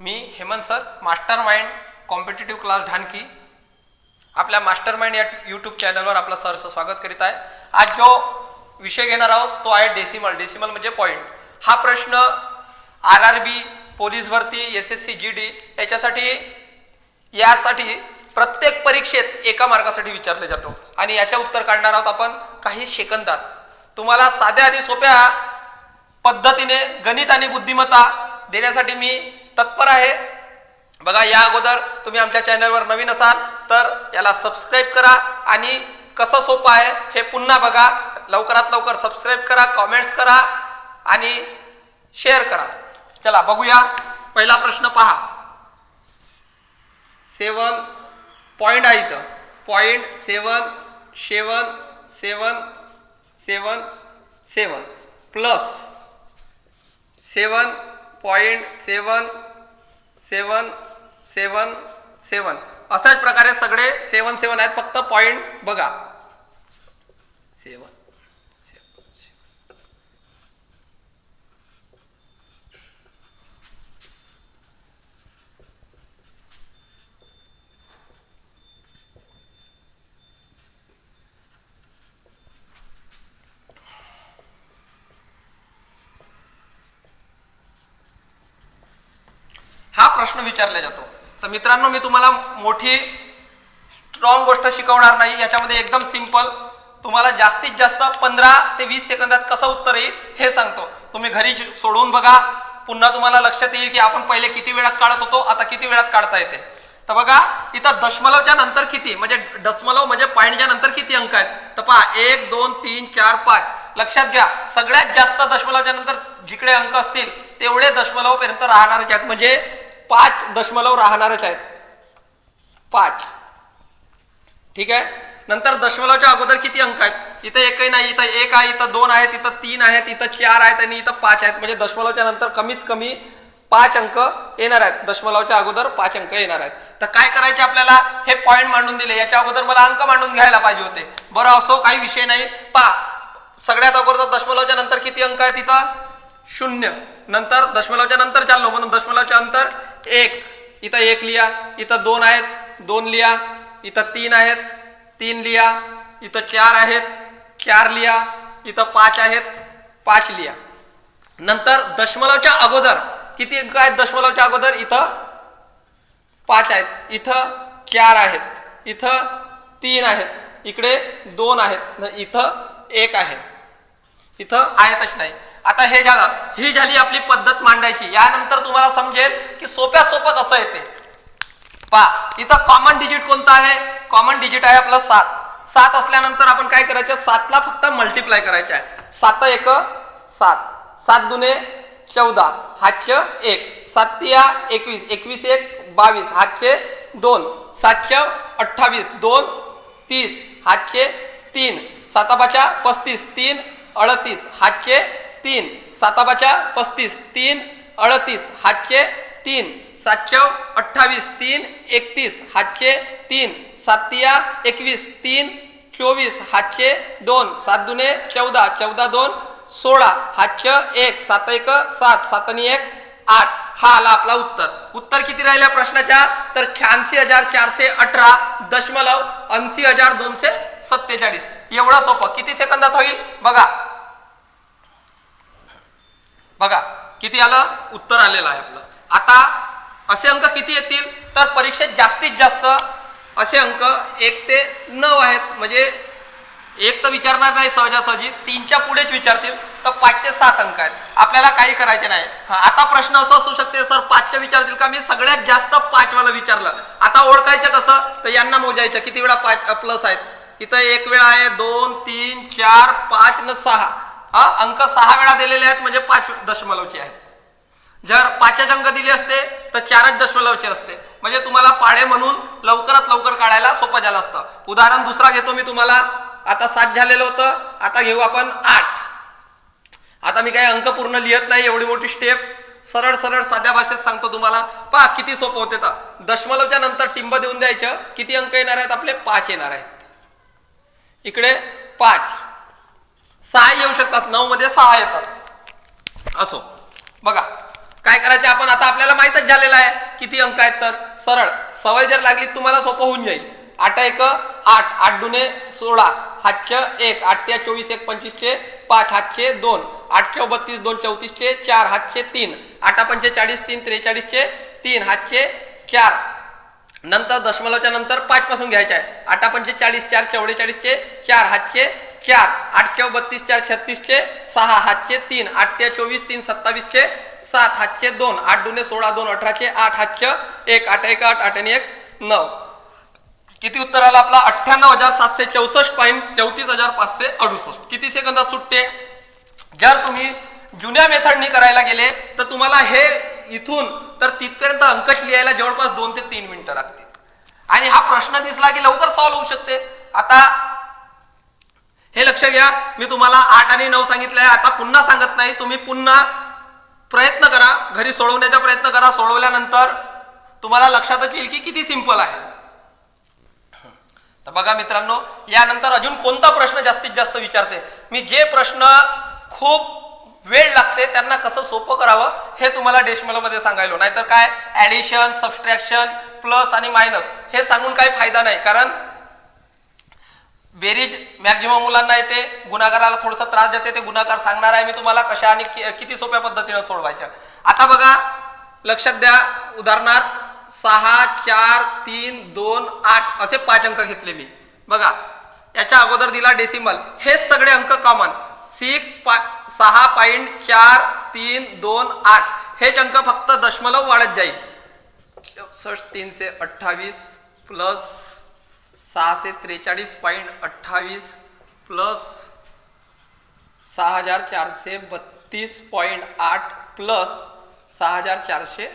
मी Hemant sir master mind competitive class Dhanki. आपल्या master mind या YouTube चॅनलवर आपलं सरचं स्वागत करीत आहे. आज जो विषय घेणार आहोत तो आहे डेसिमल डेसिमल म्हणजे पॉईंट हा प्रश्न आर आर बी पोलीस भरती S S C G D याच्यासाठी यासाठी प्रत्येक परीक्षेत एका मार्कासाठी विचारले जातो. आणि याच्या उत्तर काढणार आहोत आपण काही सेकंदात. तुम्हाला साध्या आणि सोप्या पद्धतीने गणित आणि बुद्धिमत्ता देण्यासाठी मी तत्पर आहे. बघा या अगोदर तुम्ही आमच्या चॅनलवर नवीन असाल तर याला सबस्क्राईब करा आणि कसं सोपं आहे हे पुन्हा बघा. लवकरात लवकर सबस्क्राईब करा कॉमेंट्स करा आणि शेअर करा. चला बघूया. पहिला प्रश्न पहा. सेवन पॉईंट आहे इथं. Point seven seven seven seven seven. Plus seven point seven seven seven seven. अशाच प्रकारे सगळे सेवन सेवन आहेत. फक्त पॉईंट बघा सेवन हा प्रश्न विचारला जातो. तर मित्रांनो मी तुम्हाला मोठी स्ट्रॉंग गोष्ट शिकवणार नाही. याच्यामध्ये एकदम सिंपल तुम्हाला जास्तीत जास्त पंधरा ते वीस सेकंदात कसं उत्तर येईल हे सांगतो. तुम्ही घरी सोडून सोडवून बघा. पुन्हा तुम्हाला लक्षात येईल की आपण पहिले किती वेळात काढत होतो आता किती वेळात काढता येते. तर बघा इथं दशमलवच्या नंतर किती म्हणजे दशमलव म्हणजे पॉईंटच्या नंतर किती अंक आहेत? तर पहा एक दोन तीन चार पाच. लक्षात घ्या सगळ्यात जास्त दशमलवच्या नंतर जिकडे अंक असतील तेवढे दशमलवपर्यंत राहणार राहणारच आहेत. म्हणजे पाच दशमलव राहणारच आहेत. पाच. ठीक आहे? नंतर दशमलवच्या अगोदर किती अंक आहेत? इथं एकही नाही इथं एक आहे इथं दोन आहेत इथं तीन आहेत इथं चार आहेत आणि इथं पाच आहेत. म्हणजे दशमलवच्या नंतर कमीत कमी पाच अंक येणार आहेत. दशमलवच्या अगोदर पाच अंक येणार आहेत. तर काय करायचे आपल्याला? हे पॉईंट मांडून दिले. याच्या अगोदर मला अंक मांडून घ्यायला पाहिजे होते. बरं असो काही विषय नाही. पा सगळ्यात अगोदर दशमलवच्या नंतर किती अंक आहेत इथं? शून्य. नंतर दशमलवच्या नंतर चाललो. म्हणून दशमलवच्या नंतर एक इथं एक लिहा इथं दोन आहेत दोन लिहा इथं तीन आहेत तीन लिहा इथं चार आहेत चार लिहा इथं पाच आहेत पाच लिहा. नंतर दशमलवच्या अगोदर किती अंक आहेत दशमलवच्या अगोदर? इथं पाच आहेत इथं चार आहेत इथं तीन आहेत इकडे दोन आहेत न इथं एक आहे. इथं आहेतच नाही. आता हे झालं ही झाली आपली पद्धत मांडायची. यानंतर तुम्हाला समजेल की सोप्या सोपं कसं येते. पा इथं कॉमन डिजिट कोणतं आहे? कॉमन डिजिट आहे आपलं सात. सात असल्यानंतर आपण काय करायचं? सातला फक्त मल्टिप्लाय करायचं आहे. सात एक सात. सात दुने चौदा. हातचे एक. सातया एकवीस. एकवीस एक बावीस. हातचे दोन. सातशे अठ्ठावीस. दोन तीस. हातचे तीन. साताबाच्या पस्तीस. तीन अडतीस. हातचे तीन. साताबाच्या पस्तीस. तीन. अडतीस. हातचे तीन. सातशे अठ्ठावीस. तीन. एकतीस. हातचे तीन. सातिया एकवीस. तीन. चोवीस. हातचे दोन. सात दुने चौदा. चौदा दोन. सोळा. हातचे एक. सात एक. सात. सातनी एक. आठ. हा आला आपला उत्तर. उत्तर किती राहिल्या प्रश्नाच्या? तर शहाऐंशी हजार चारशे अठरा दशमलव ऐंशी हजार दोनशे सत्तेचाळीस. एवढं सोपं. किती सेकंदात होईल? बघा. बघा किती आलं? उत्तर आलेलं आहे आपलं. आता असे अंक किती येतील? तर परीक्षेत जास्तीत जास्त असे अंक एक ते नऊ आहेत. म्हणजे एक तर विचारणार नाही सहजासहजी तीनच्या पुढेच विचारतील तर पाच ते सात अंक आहेत. आपल्याला काही करायचे नाही. आता प्रश्न असं असू शकते सर पाचच्या विचारतील का? मी सगळ्यात जास्त पाच वाला विचारलं. आता ओळखायचं कसं? तर यांना मोजायचं किती वेळा पाच प्लस आहेत? इथं एक वेळा आहे दोन तीन चार पाच न सहा. हा अंक सहा वेळा दिलेले आहेत म्हणजे पाच दशमलवचे आहेत. जर पाचच अंक दिले असते तर चारच दशमलवचे असते. म्हणजे तुम्हाला पाडे म्हणून लवकरात लवकर काढायला सोपं झालं असतं. उदाहरण दुसरा घेतो मी तुम्हाला. आता सात झालेलं होतं आता घेऊ आपण आठ. आता मी काही अंक पूर्ण लिहित नाही एवढी मोठी स्टेप सरळ सरळ साध्या भाषेत सांगतो तुम्हाला. पहा किती सोपं होते तर. दशमलवच्या नंतर टिंब देऊन द्यायचं. किती अंक येणार आहेत आपले? पाच येणार आहेत. इकडे पाच. सहा येऊ शकतात नऊ मध्ये सहा येतात. असो. बघा काय करायचे आपण? आता आपल्याला माहीतच झालेलं आहे किती अंक आहेत तर. सरळ. सवय जर लागली तर तुम्हाला सोपं होऊन जाईल. आठ एक आठ. आठ दुने सोळा. हातच्या एक. आठच्या चोवीस एक पंचवीसचे पाच. हातचे दोन. आठ बत्तीस दोन चौतीसचे चार. हातचे तीन. आठा पंचेचाळीस तीन त्रेचाळीसचे तीन. हातचे चार. नंतर दशमलवच्या नंतर पाचपासून घ्यायचे आहे. आठा पंचेचाळीस चार. चौवेचाळीसचे चार. हातचे चार आठच्या बत्तीस चार छत्तीसचे सहा हातचे तीन आठ ते चोवीस तीन सत्तावीसचे सात हातचे दोन आठ दुने सोळा दोन अठराचे आठ हातचे एक आठ एक आठ आठ आणि एक नऊ. किती उत्तर आलं आपला? अठ्ठ्याण्णव हजार सातशे चौसष्ट पॉईंट चौतीस हजार पाचशे अडुसष्ट. किती सेकंदात सुटते जर तुम्ही जुन्या मेथडनी करायला गेले तर तुम्हाला हे इथून तर तिथपर्यंत अंकच लिहायला जवळपास दोन ते तीन मिनिटं लागतील. आणि हा प्रश्न दिसला की लवकर सॉल्व्ह होऊ शकते. आता हे लक्ष घ्या. मी तुम्हाला आठ आणि नऊ सांगितलंय. आता पुन्हा सांगत नाही. तुम्ही पुन्हा प्रयत्न करा. घरी सोडवण्याचा प्रयत्न करा. सोडवल्यानंतर तुम्हाला लक्षातच येईल की किती सिंपल आहे. तर बघा मित्रांनो यानंतर अजून कोणता प्रश्न जास्तीत जास्त विचारते? मी जे प्रश्न खूप वेळ लागते त्यांना कसं सोपं करावं हे तुम्हाला डेशमलमध्ये सांगायलो. नाहीतर काय? ॲडिशन सबस्ट्रॅक्शन प्लस आणि मायनस हे सांगून काही फायदा नाही. कारण बेरीज मॅक्झिमम मुलांना येते गुन्हागाराला थोडासा त्रास देते ते गुणाकार सांगणार आहे मी तुम्हाला कशा आणि किती सोप्या पद्धतीनं सोडवायच्या. आता बघा लक्षात द्या उदाहरणार्थ सहा चार तीन दोन आठ असे पाच अंक घेतले मी. बघा याच्या अगोदर दिला डेसिमल हेच सगळे अंक कॉमन सिक्स पा सहा पॉईंट चार तीन दोन आठ. हेच अंक फक्त दशमलव वाढत जाईल. चौसष्ट तीनशे अठ्ठावीस प्लस सहाशे त्रेचाळीस पॉईंट अठ्ठावीस प्लस सहा हजार चारशे बत्तीस पॉईंट आठ प्लस सहा हजार चारशे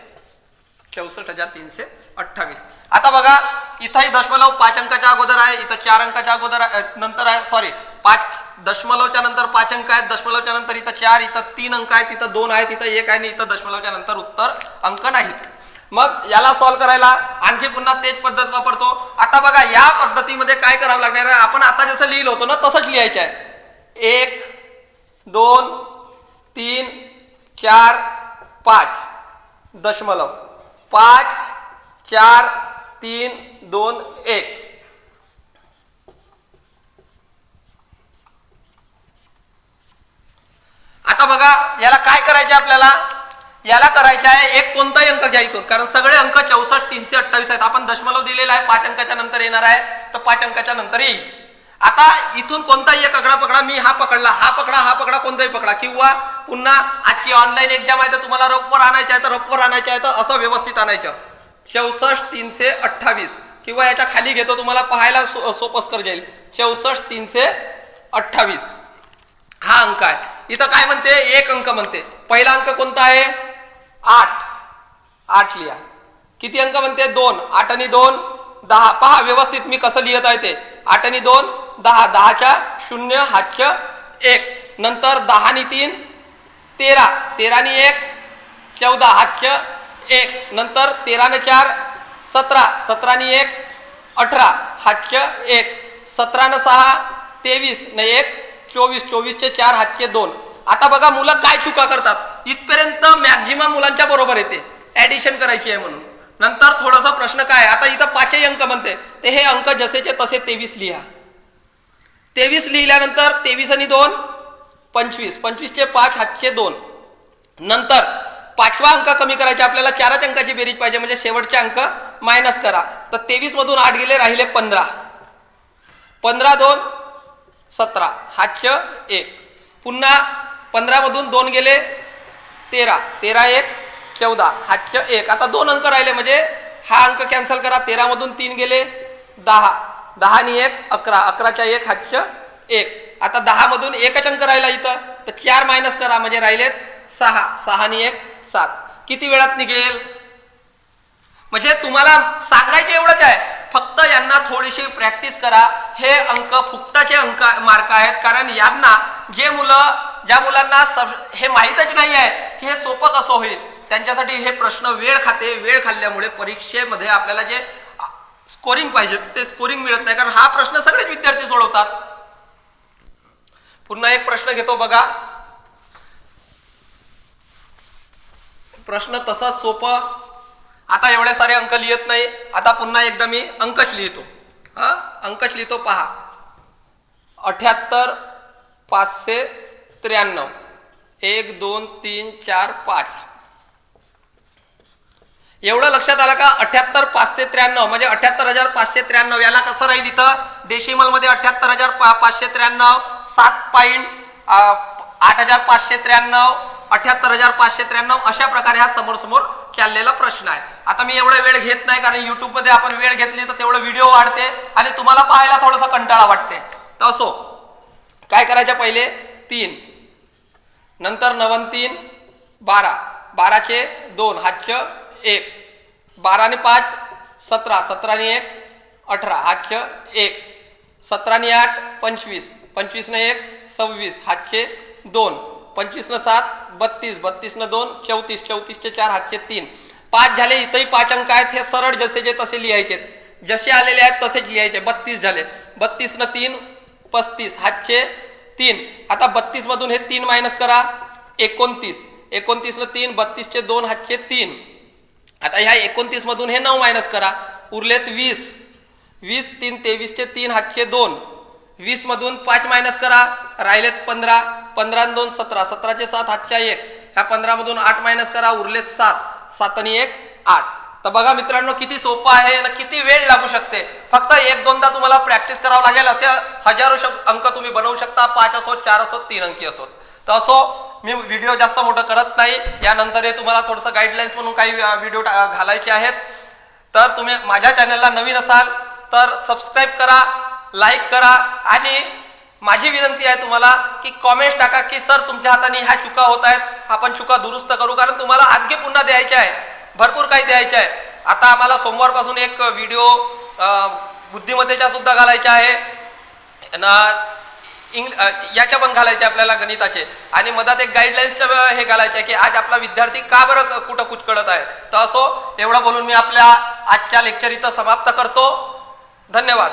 चौसष्ट हजार तीनशे अठ्ठावीस. आता बघा इथंही दशमलव पाच अंकाच्या अगोदर आहे इथं चार अंकाच्या अगोदर आहे, नंतर आहे सॉरी पाच दशमलवच्या नंतर पाच अंक आहेत दशमलवच्या नंतर इथं चार इथं तीन अंक आहेत इथं दोन आहेत इथं एक आहे आणि इथं दशमलवच्या नंतर उत्तर अंक नाहीत. मग याला सॉल्व्ह करायला आणखी पुन्हा तेच पद्धत वापरतो. आता बघा या पद्धतीमध्ये काय करावं लागणार आहे? आपण आता जसं लिहिलं होतं ना तसंच लिहायचं आहे. एक दोन तीन चार पाच. दशमलव. पाच चार तीन दोन एक. आता बघा याला काय करायचे आपल्याला? याला करायचे आहे एक कोणताही अंक घ्या इथून. कारण सगळे अंक चौसष्ट तीनशे अठ्ठावीस आहेत. आपण दशमलव दिलेला आहे. पाच अंकाच्या नंतर येणार आहे. तर पाच अंकाच्या नंतर येईल. आता इथून कोणताही एक आकडा पकडा. मी हा पकडला. हा पकडा हा पकडा कोणताही पकडा. किंवा पुन्हा आजची ऑनलाईन एक्झाम आहे तर तुम्हाला रोपवर आणायचे आहे तर रोपवर आणायचं आहे तर असं व्यवस्थित आणायचं. चौसष्ट तीनशे अठ्ठावीस. किंवा याच्या खाली घेतो तुम्हाला पाहायला सो सोपस्कर जाईल. चौसष्ट तीनशे अठ्ठावीस. हा अंक आहे. इथं काय म्हणते? एक अंक म्हणते. पहिला अंक कोणता आहे? आठ. आठ लिहा. किती अंक म्हणते दोन. आठ आणि दोन दहा. पहा व्यवस्थित मी कसं लिहित आहे ते. आठ आणि दोन दहा. दहाच्या शून्य हातच्या एक. नंतर दहा आणि तीन तेरा. तेरानी एक चौदा हातच्या एक. नंतर तेराने चार सतरा. सतरानी एक अठरा हातच्या एक. सतरानं सहा तेवीस न एक चोवीस. चोवीसचे चार हातचे दोन. आता बघा मुलं काय चुका करतात. इथपर्यंत मॅक्झिमम मुलांच्या बरोबर येते. ॲडिशन करायची आहे म्हणून. नंतर थोडासा प्रश्न काय? आता इथं पाचही अंक म्हणते. ते हे अंक जसेचे तसे तेवीस लिहा. तेवीस लिहिल्यानंतर तेवीस आणि दोन पंचवीस. पंचवीसचे पाच हातचे दोन. नंतर पाचवा अंक कमी करायचे. आपल्याला चारच अंकाची बेरीज पाहिजे. म्हणजे शेवटचे अंक मायनस करा. तर तेवीसमधून आठ गेले राहिले पंधरा. पंधरा दोन सतरा. हातच्या एक. पुन्हा पंधरामधून दोन गेले तेरा. तेरा एक चौदा. हातच्या एक. आता दोन अंक राहिले म्हणजे हा अंक कॅन्सल करा. तेरामधून तीन गेले दहा. दहा आणि एक अकरा. अकराच्या एक हातच्या एक. आता दहामधून एकच अंक राहिला इथं. तर चार मायनस करा. म्हणजे राहिलेत सहा. सहा आणि एक सात. किती वेळात निघेल? म्हणजे तुम्हाला सांगायचे एवढंच आहे. फक्त यांना थोडीशी प्रॅक्टिस करा. हे अंक फुकटाचे अंक मार्क आहेत. कारण यांना जे मुलं ज्या मुलांना सब हे माहीतच नाही आहे हे सोपं कसं होईल? त्यांच्यासाठी हे प्रश्न वेळ खाते. वेळ खाल्ल्यामुळे परीक्षेमध्ये आपल्याला जे स्कोरिंग पाहिजे ते स्कोरिंग मिळत नाही. कारण हा प्रश्न सगळेच विद्यार्थी सोडवतात. पुन्हा एक प्रश्न घेतो बघा. प्रश्न तसाच सोपं. आता एवढे सारे अंक लिहित नाही. आता पुन्हा एकदा मी अंकच लिहितो. हा? अंकच लिहितो पहा. अठ्याहत्तर पाचशे त्र्याण्णव. एक दोन तीन चार पाच. एवढं लक्षात आलं का? अठ्याहत्तर पाचशे त्र्याण्णव म्हणजे अठ्याहत्तर हजार पाचशे त्र्याण्णव याला कसं राहील इथं? डेसिमलमध्ये अठ्याहत्तर हजार पा पाचशे त्र्याण्णव सात पॉईंट आठ हजार पाचशे त्र्याण्णव अठ्याहत्तर हजार पाचशे त्र्याण्णव अशा प्रकारे हा समोर समोर चाललेला प्रश्न आहे. आता मी एवढा वेळ घेत नाही कारण युट्यूबमध्ये आपण वेळ घेतली तर तेवढं व्हिडिओ वाढते आणि तुम्हाला पाहायला थोडंसं कंटाळा वाटते. तर असो काय करायचं पहिले? तीन. नंतर नवन तीन बारा. बाराचे दोन हातच एक. बाराने पाच सतरा. सतराने एक अठरा. हातच एक. सतराने आठ पंचवीस. पंचवीसनं एक सव्वीस. हातचे दोन. पंचवीसनं सात बत्तीस. बत्तीसनं दोन चौतीस. चौतीसचे चार हातचे तीन. पाच झाले इथंही पाच अंक आहेत. हे सरळ जसे जे तसे लिहायचे. जसे आलेले आहेत तसेच लिहायचे. बत्तीस झाले. बत्तीसनं तीन पस्तीस. हातचे तीन. आता बत्तीसमधून हे तीन मायनस करा. एकोणतीस. एकोणतीसला तीन बत्तीसचे दोन हातचे तीन. आता ह्या एकोणतीसमधून हे नऊ मायनस करा. उरलेत वीस. वीस तीन तेवीसचे तीन हातचे दोन. वीसमधून पाच मायनस करा. राहिलेत पंधरा. पंधरा आणि दोन सतरा. सतराचे सात हातच्या एक. ह्या पंधरामधून आठ मायनस करा. उरलेत सात. सात आणि एक आठ. तर बघा मित्रांनो किती सोपं आहे आणि किती वेळ लागू शकते. फक्त एक दोनदा तुम्हाला प्रॅक्टिस करावं लागेल असे हजारो शब्द अंक तुम्ही बनवू शकता. पाच असो चार असो तीन अंकी असो. तर असो मी व्हिडिओ जास्त मोठं करत नाही. यानंतर हे तुम्हाला थोडंसं गाईडलाईन्स म्हणून काही व्हिडिओ घालायचे आहेत. तर तुम्ही माझ्या चॅनलला नवीन असाल तर सबस्क्राईब करा लाईक करा आणि माझी विनंती आहे तुम्हाला की कॉमेंट्स टाका की सर तुमच्या हाताने ह्या चुका होत आहेत. आपण चुका दुरुस्त करू. कारण तुम्हाला आणखी पुन्हा द्यायचे आहे भरपूर काही द्यायचे आहे. आता आम्हाला सोमवारपासून एक व्हिडिओ बुद्धिमत्तेच्या सुद्धा घालायचा आहे. इंग्ल याच्या पण घालायचे आपल्याला गणिताचे. आणि मधात एक गाईडलाईन्सचं हे घालायचे आहे की आज आपला विद्यार्थी का बरं कुठं कुचकळत आहे. तर असो एवढं बोलून मी आपल्या आजच्या लेक्चर इथं समाप्त करतो. धन्यवाद.